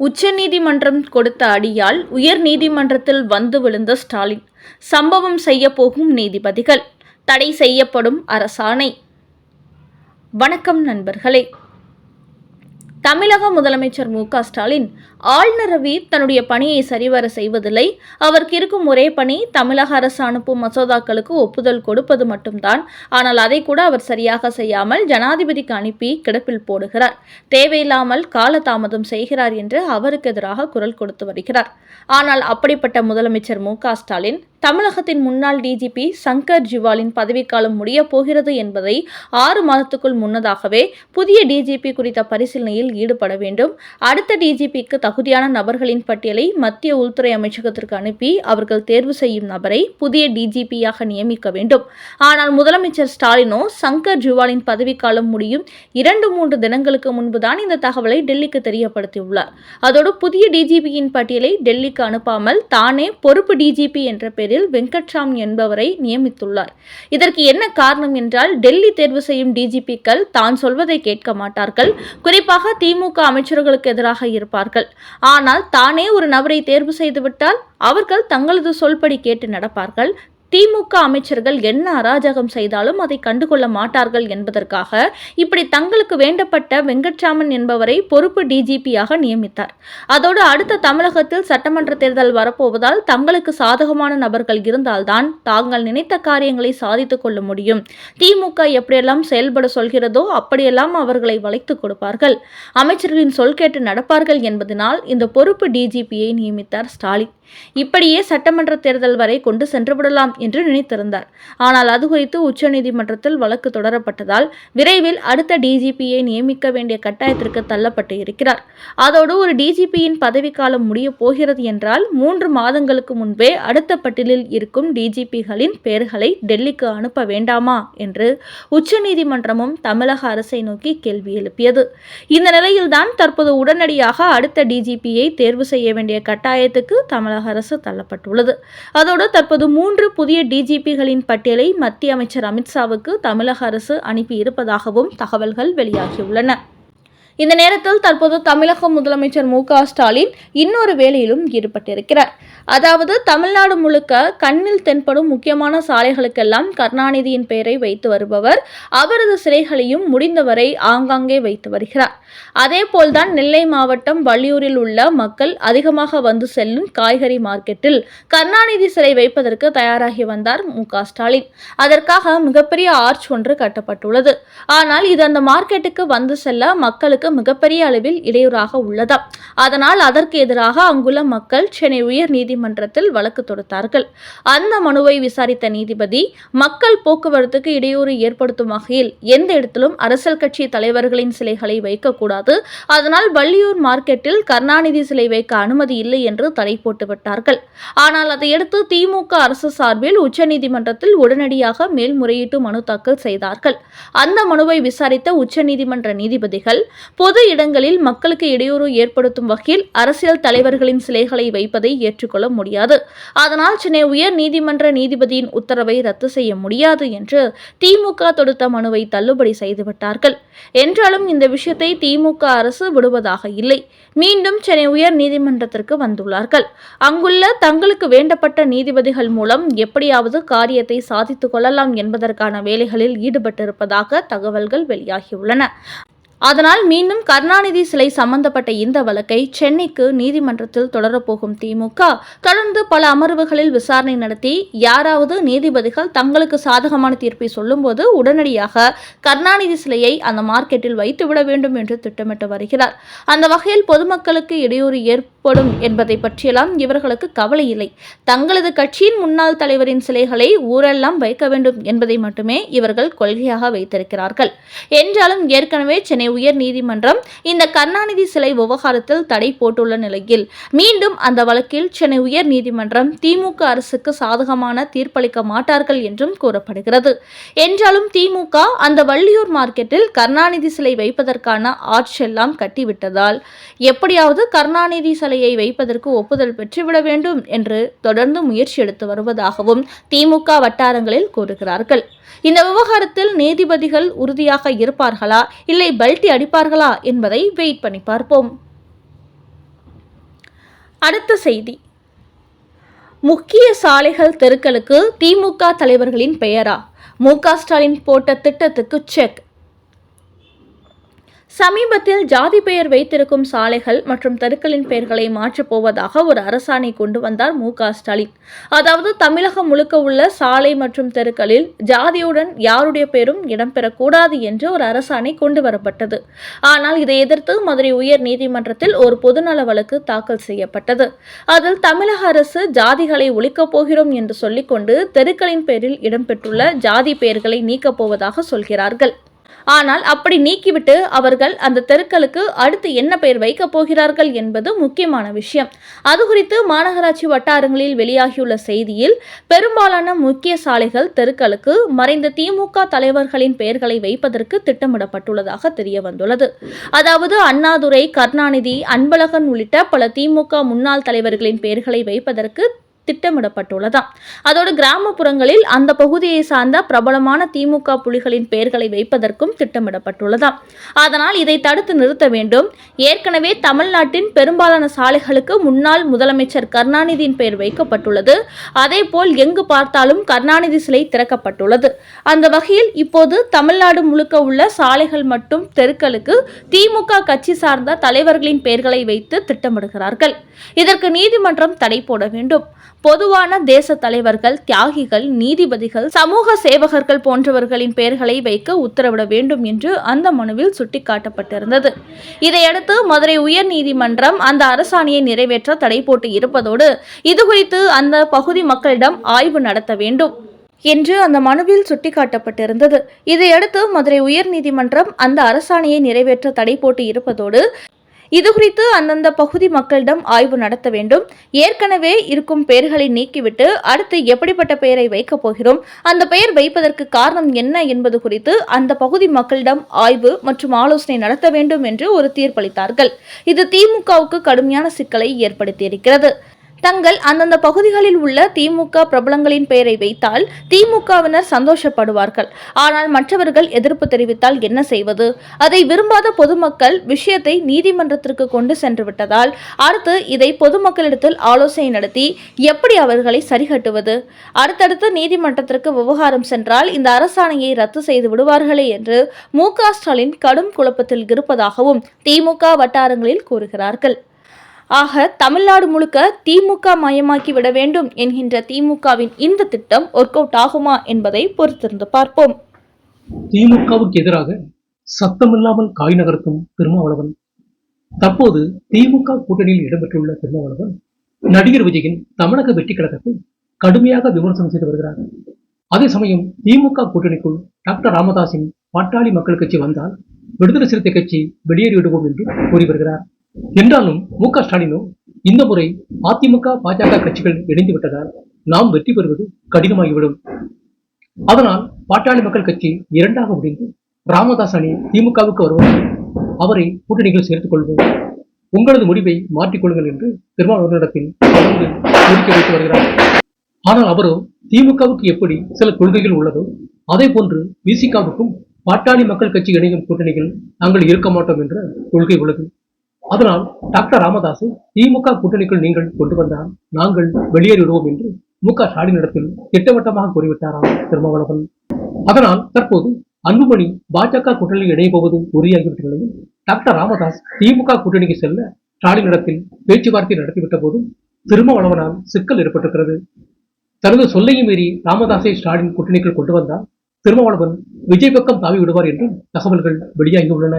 உச்சநீதிமன்றம் கொடுத்த அடியால் உயர் நீதிமன்றத்தில் வந்து விழுந்த ஸ்டாலின். சம்பவம் செய்ய போகும் நீதிபதிகள். தடை செய்யப்படும் அரசாணை. வணக்கம் நண்பர்களே. தமிழக முதலமைச்சர் மு ஸ்டாலின் ஆளுநர் ரவி தன்னுடைய பணியை சரிவர செய்வதில்லை. அவருக்கு இருக்கும் ஒரே பணி தமிழக அரசு அனுப்பும் மசோதாக்களுக்கு ஒப்புதல் கொடுப்பது மட்டும்தான். ஆனால் அதை கூட அவர் சரியாக செய்யாமல் ஜனாதிபதிக்கு அனுப்பி கிடப்பில் போடுகிறார். தேவையில்லாமல் காலதாமதம் செய்கிறார் என்று அவருக்கு எதிராக குரல் கொடுத்து வருகிறார். ஆனால் அப்படிப்பட்ட முதலமைச்சர் மு ஸ்டாலின் தமிழகத்தின் முன்னாள் டிஜிபி சங்கர் ஜிவாலின் பதவிக்காலம் முடியப் போகிறது என்பதை ஆறு மாதத்துக்குள் முன்னதாகவே புதிய டிஜிபி குறித்த பரிசீலனையில் ஈடுபட வேண்டும். அடுத்த டிஜிபிக்கு தகுதியான நபர்களின் பட்டியலை மத்திய உள்துறை அமைச்சகத்திற்கு அனுப்பி அவர்கள் தேர்வு செய்யும் நபரை புதிய டிஜிபியாக நியமிக்க வேண்டும். ஆனால் முதலமைச்சர் ஸ்டாலினோ சங்கர் ஜிவாலின் பதவிக்காலம் முடியும் இரண்டு மூன்று தினங்களுக்கு முன்புதான் இந்த தகவலை டெல்லிக்கு தெரியப்படுத்தியுள்ளார். அதோடு புதிய டிஜிபியின் பட்டியலை டெல்லிக்கு அனுப்பாமல் தானே பொறுப்பு டிஜிபி என்ற பெயர் பெயரில் வெங்கட்ராம் என்பவரை நியமித்துள்ளார். இதற்கு என்ன காரணம் என்றால் டெல்லி தேர்வு செய்யும் டிஜிபிக்கள் தான் சொல்வதை கேட்க மாட்டார்கள். குறிப்பாக திமுக அமைச்சர்களுக்கு எதிராக இருப்பார்கள். ஆனால் தானே ஒரு நபரை தேர்வு செய்துவிட்டால் அவர்கள் தங்களது சொல்படி கேட்டு நடப்பார்கள். திமுக அமைச்சர்கள் என்ன அராஜகம் செய்தாலும் அதை கண்டுகொள்ள மாட்டார்கள் என்பதற்காக இப்படி தங்களுக்கு வேண்டப்பட்ட வெங்கட்ராமன் என்பவரை பொறுப்பு டிஜிபியாக நியமித்தார். அதோடு அடுத்த தமிழகத்தில் சட்டமன்ற தேர்தல் வரப்போவதால் தங்களுக்கு சாதகமான நபர்கள் இருந்தால்தான் தாங்கள் நினைத்த காரியங்களை சாதித்துக் கொள்ள முடியும். திமுக எப்படியெல்லாம் செயல்பட சொல்கிறதோ அப்படியெல்லாம் அவர்களை வளைத்து கொடுப்பார்கள். அமைச்சர்களின் சொல் கேட்டு நடப்பார்கள் என்பதனால் இந்த பொறுப்பு டிஜிபியை நியமித்தார் ஸ்டாலின். இப்படியே சட்டமன்ற தேர்தல் வரை கொண்டு சென்றுவிடலாம் என்று நினைத்திருந்தார். ஆனால் அது குறித்து உச்சநீதிமன்றத்தில் வழக்கு தொடரப்பட்டதால் விரைவில் அடுத்த டிஜிபியை நியமிக்க வேண்டிய கட்டாயத்திற்கு தள்ளப்பட்டு இருக்கிறார். அதோடு ஒரு டிஜிபியின் பதவிக்காலம் முடியப் போகிறது என்றால் மூன்று மாதங்களுக்கு முன்பே அடுத்த பட்டியலில் இருக்கும் டிஜிபிகளின் பெயர்களை டெல்லிக்கு அனுப்ப வேண்டாமா? என்று உச்சநீதிமன்றமும் தமிழக அரசை நோக்கி கேள்வி எழுப்பியது. இந்த நிலையில்தான் தற்போது உடனடியாக அடுத்த டிஜிபியை தேர்வு செய்ய வேண்டிய கட்டாயத்துக்கு தமிழக அரசு தள்ளப்பட்டுள்ளது. அதோடு தற்போது மூன்று புதிய புதிய டிஜிபிகளின் பட்டியலை மத்திய அமைச்சர் அமித்ஷாவுக்கு தமிழக அரசு அனுப்பியிருப்பதாகவும் தகவல்கள் வெளியாகியுள்ளன. இந்த நேரத்தில் தற்போது தமிழக முதலமைச்சர் மு க ஸ்டாலின் இன்னொரு வேலையிலும் ஈடுபட்டிருக்கிறார். அதாவது தமிழ்நாடு முழுக்க கண்ணில் தென்படும் முக்கியமான சாலைகளுக்கெல்லாம் கருணாநிதியின் பெயரை வைத்து வருபவர் அவரது சிலைகளையும் முடிந்தவரை ஆங்காங்கே வைத்து வருகிறார். அதே போல்தான் நெல்லை மாவட்டம் வள்ளியூரில் உள்ள மக்கள் அதிகமாக வந்து செல்லும் காய்கறி மார்க்கெட்டில் கருணாநிதி சிலை வைப்பதற்கு தயாராகி வந்தார் மு க ஸ்டாலின். அதற்காக மிகப்பெரிய ஆர்ச் ஒன்று கட்டப்பட்டுள்ளது. ஆனால் இது அந்த மார்க்கெட்டுக்கு வந்து செல்ல மக்களுக்கு மிகப்பெரிய அளவில் இடையூறாக உள்ளதாம் அதனால் அதற்கு எதிராக அங்குள்ள மக்கள் சென்னை உயர் நீதிமன்றத்தில் வழக்கு தொடுத்தார்கள். அந்த மனுவை விசாரித்த நீதிபதி மக்கள் போக்குவரத்துக்கு இடையூறு ஏற்படுத்தும் வகையில் எந்த இடத்திலும் அரசியல் கட்சி தலைவர்களின் சிலைகளை வைக்கக்கூடாது. அதனால் வள்ளியூர் மார்க்கெட்டில் கருணாநிதி சிலை வைக்க அனுமதி இல்லை என்று தடை போட்டுவிட்டார்கள். ஆனால் அதையடுத்து திமுக அரசு சார்பில் உச்சநீதிமன்றத்தில் உடனடியாக மேல்முறையீட்டு மனு தாக்கல் செய்தார்கள். அந்த மனுவை விசாரித்த உச்சநீதிமன்ற நீதிபதிகள் பொது இடங்களில் மக்களுக்கு இடையூறு ஏற்படுத்தும் வகையில் அரசியல் தலைவர்களின் சிலைகளை வைப்பதை ஏற்றுக்கொள்ள முடியாது. அதனால் சென்னை உயர் நீதிமன்ற நீதிபதியின் உத்தரவை ரத்து செய்ய முடியாது என்று திமுக தொடுத்த மனுவை தள்ளுபடி செய்துவிட்டார்கள் என்றாலும் இந்த விஷயத்தை திமுக அரசு விடுவதாக இல்லை. மீண்டும் சென்னை உயர் நீதிமன்றத்திற்கு வந்துள்ளார்கள். அங்குள்ள தங்களுக்கு வேண்டப்பட்ட நீதிபதிகள் மூலம் எப்படியாவது காரியத்தை சாதித்துக் கொள்ளலாம் என்பதற்கான வேலைகளில் ஈடுபட்டிருப்பதாக தகவல்கள் வெளியாகியுள்ளன. அதனால் மீண்டும் கருணாநிதி சிலை சம்பந்தப்பட்ட இந்த வழக்கை சென்னைக்கு நீதிமன்றத்தில் தொடரப்போகும் திமுக தொடர்ந்து பல அமர்வுகளில் விசாரணை நடத்தி யாராவது நீதிபதிகள் தங்களுக்கு சாதகமான தீர்ப்பை சொல்லும்போது உடனடியாக கருணாநிதி சிலையை அந்த மார்க்கெட்டில் வைத்துவிட வேண்டும் என்று திட்டமிட்டு வருகிறார். அந்த வகையில் பொதுமக்களுக்கு இடையூறு ஏற்படும் என்பதை பற்றியெல்லாம் இவர்களுக்கு கவலை இல்லை. தங்களது கட்சியின் முன்னாள் தலைவரின் சிலைகளை ஊரெல்லாம் வைக்க வேண்டும் என்பதை மட்டுமே இவர்கள் கொள்கையாக வைத்திருக்கிறார்கள். என்றாலும் ஏற்கனவே சென்னை உயர் நீதிமன்றம் இந்த கருணாநிதி சிலை விவகாரத்தில் தடை போட்டுள்ள நிலையில் மீண்டும் அந்த வழக்கில் சென்னை உயர்நீதிமன்றம் திமுக அரசுக்கு சாதகமான தீர்ப்பளிக்க மாட்டார்கள் என்றும் கூறப்படுகிறது. என்றாலும் திமுக அந்த வள்ளியூர் மார்க்கெட்டில் கருணாநிதி சிலை வைப்பதற்கான ஆட்செல்லாம் கட்டிவிட்டதால் எப்படியாவது கருணாநிதி சிலையை வைப்பதற்கு ஒப்புதல் பெற்றுவிட வேண்டும் என்று தொடர்ந்து முயற்சி எடுத்து வருவதாகவும் திமுக வட்டாரங்களில் கூறுகிறார்கள். இந்த விவகாரத்தில் நீதிபதிகள் உறுதியாக இருப்பார்களா? இல்லை பெல்ட்டி அடிப்பார்களா என்பதை வெயிட் பண்ணி பார்ப்போம். அடுத்த செய்தி. முக்கிய சாலைகள் தெருக்களுக்கு திமுக தலைவர்களின் பெயரா? மு க ஸ்டாலின் போட்ட திட்டத்துக்கு செக் சமீபத்தில் ஜாதி பெயர் வைத்திருக்கும் சாலைகள் மற்றும் தெருக்களின் பெயர்களை மாற்றப் போவதாக ஒரு அரசாணை கொண்டு வந்தார் மு க ஸ்டாலின். அதாவது தமிழகம் முழுக்க உள்ள சாலை மற்றும் தெருக்களில் ஜாதியுடன் யாருடைய பெயரும் இடம்பெறக்கூடாது என்று ஒரு அரசாணை கொண்டு வரப்பட்டது. ஆனால் இதை எதிர்த்து மதுரை உயர் நீதிமன்றத்தில் ஒரு பொதுநல வழக்கு தாக்கல் செய்யப்பட்டது. அதில் தமிழக அரசு ஜாதிகளை ஒழிக்கப் போகிறோம் என்று சொல்லிக்கொண்டு தெருக்களின் பெயரில் இடம்பெற்றுள்ள ஜாதி பெயர்களை நீக்கப் போவதாக சொல்கிறார்கள். ஆனால் அப்படி நீக்கிவிட்டு அவர்கள் அந்த தெருக்களுக்கு அடுத்து என்ன பெயர் வைக்கப் போகிறார்கள் என்பது முக்கியமான விஷயம். அது குறித்து மாநகராட்சி வட்டாரங்களில் வெளியாகியுள்ள செய்தியில் பெரும்பாலான முக்கிய சாலைகள் தெருக்களுக்கு மறைந்த திமுக தலைவர்களின் பெயர்களை வைப்பதற்கு திட்டமிடப்பட்டுள்ளதாக தெரிய வந்துள்ளது அதாவது அண்ணாதுரை கருணாநிதி அன்பழகன் உள்ளிட்ட பல திமுக முன்னாள் தலைவர்களின் பெயர்களை வைப்பதற்கு திட்டமிடப்பட்டுள்ளதாம். அதோடு கிராமப்புறங்களில் அந்த பகுதியை சார்ந்த பிரபலமான திமுக புலிகளின் பெயர்களை வைப்பதற்கும் திட்டமிடப்பட்டுள்ளதாம். அதனால் இதை தடுத்து நிறுத்த வேண்டும். ஏற்கனவே தமிழ்நாட்டின் பெரும்பாலான சாலைகளுக்கு முன்னாள் முதலமைச்சர் கருணாநிதியின் பெயர் வைக்கப்பட்டுள்ளது. அதேபோல் எங்கு பார்த்தாலும் கருணாநிதி சிலை திறக்கப்பட்டுள்ளது. அந்த வகையில் இப்போது தமிழ்நாடு முழுக்க உள்ள சாலைகள் மற்றும் தெருக்களுக்கு திமுக கட்சி சார்ந்த தலைவர்களின் பெயர்களை வைத்து திட்டமிடுகிறார்கள். இதற்கு நீதிமன்றம் தடை போட வேண்டும். பொதுவான தேச தலைவர்கள் தியாகிகள் நீதிபதிகள் சமூக சேவகர்கள் போன்றவர்களின் பெயர்களை வைக்க உத்தரவிட வேண்டும் என்று அந்த மனுவில் சுட்டிக்காட்டப்பட்டிருந்தது. இதையடுத்து மதுரை உயர்நீதிமன்றம் அந்த அரசாணையை நிறைவேற்ற தடை போட்டு இருப்பதோடு இதுகுறித்து அந்த பகுதி மக்களிடம் ஆய்வு நடத்த வேண்டும் என்று அந்த மனுவில் சுட்டிக்காட்டப்பட்டிருந்தது. இதையடுத்து மதுரை உயர்நீதிமன்றம் அந்த அரசாணையை நிறைவேற்ற தடை போட்டு இருப்பதோடு இதுகுறித்து அந்தந்த பகுதி மக்களிடம் ஆய்வு நடத்த வேண்டும். ஏற்கனவே இருக்கும் பெயர்களை நீக்கிவிட்டு அடுத்து எப்படிப்பட்ட பெயரை வைக்கப் போகிறோம்? அந்த பெயர் வைப்பதற்கு காரணம் என்ன என்பது குறித்து அந்த பகுதி மக்களிடம் ஆய்வு மற்றும் ஆலோசனை நடத்த வேண்டும் என்று ஒரு தீர்ப்பளித்தார்கள். இது திமுகவுக்கு கடுமையான சிக்கலை ஏற்படுத்தியிருக்கிறது. தங்கள் அந்தந்த பகுதிகளில் உள்ள திமுக பிரபலங்களின் பெயரை வைத்தால் திமுகவினர் சந்தோஷப்படுவார்கள். ஆனால் மற்றவர்கள் எதிர்ப்பு தெரிவித்தால் என்ன செய்வது? அதை விரும்பாத பொதுமக்கள் விஷயத்தை நீதிமன்றத்திற்கு கொண்டு சென்று விட்டதால் அடுத்து இதை பொதுமக்களிடத்தில் ஆலோசனை நடத்தி எப்படி அவர்களை சரிகட்டுவது? அடுத்தடுத்து நீதிமன்றத்திற்கு விவகாரம் சென்றால் இந்த அரசாணையை ரத்து செய்து விடுவார்களே என்று மு க ஸ்டாலின் கடும் குழப்பத்தில் இருப்பதாகவும் திமுக வட்டாரங்களில் கூறுகிறார்கள். ஆக தமிழ்நாடு முழுக்க திமுக மயமாக்கி விட வேண்டும் என்கின்ற திமுகவின் இந்த திட்டம் ஒர்க் அவுட் ஆகுமா என்பதை பொறுத்திருந்து பார்ப்போம். திமுகவுக்கு எதிராக சத்தமில்லாமல் காய் நகர்த்தும் திருமாவளவன். தற்போது திமுக கூட்டணியில் இடம்பெற்றுள்ள திருமாவளவன் நடிகர் விஜயின் தமிழக வெற்றி கழகத்தை கடுமையாக விமர்சனம் செய்து வருகிறார். அதே சமயம் திமுக கூட்டணிக்குள் டாக்டர் ராமதாஸின் பாட்டாளி மக்கள் கட்சி வந்தால் விடுதலை சிறுத்தை கட்சி வெளியேறிவிடுவோம் என்று கூறி வருகிறார். என்றாலும் மு க ஸ்டாலினும் இந்த முறை அதிமுக பாஜக கட்சிகள் இணைந்து விட்டதால் நாம் வெற்றி பெறுவது கடினமாகிவிடும். அதனால் பாட்டாளி மக்கள் கட்சி இரண்டாக முடிந்து ராமதாஸ் அணி திமுகவுக்கு வருவார் அவரை கூட்டணிகள் சேர்த்துக் கொள்வோம். உங்களது முடிவை மாற்றிக்கொள்ளுங்கள் என்று திருமாவளவனிடத்தில் தொடர்ந்து கோரிக்கை வைத்து வருகிறார். ஆனால் அவரோ திமுகவுக்கு எப்படி சில கொள்கைகள் உள்ளதோ அதே போன்று விசிகாவுக்கும் பாட்டாளி மக்கள் கட்சி இணையும் கூட்டணிகள் நாங்கள் இருக்க மாட்டோம் என்ற கொள்கை உள்ளது. அதனால் டாக்டர் ராமதாசு திமுக கூட்டணிக்குள் நீங்கள் கொண்டு வந்தால் நாங்கள் வெளியேறிவிடுவோம் என்று மு க ஸ்டாலினிடத்தில் திட்டவட்டமாக கூறிவிட்டாராம் திருமாவளவன். அதனால் தற்போது அன்புமணி பாஜக கூட்டணியில் இணைய போவது உறுதியாகிவிட்ட நிலையில் டாக்டர் ராமதாஸ் திமுக கூட்டணிக்கு செல்ல ஸ்டாலினிடத்தில் பேச்சுவார்த்தை நடத்திவிட்ட போதும் திருமாவளவனால் சிக்கல் ஏற்பட்டிருக்கிறது. தனது சொல்லையும் மீறி ராமதாஸை ஸ்டாலின் கூட்டணிக்குள் கொண்டு வந்தால் திருமாவளவன் விஜய் பக்கம் தாவி விடுவார் என்றும் தகவல்கள் வெளியாகியுள்ளன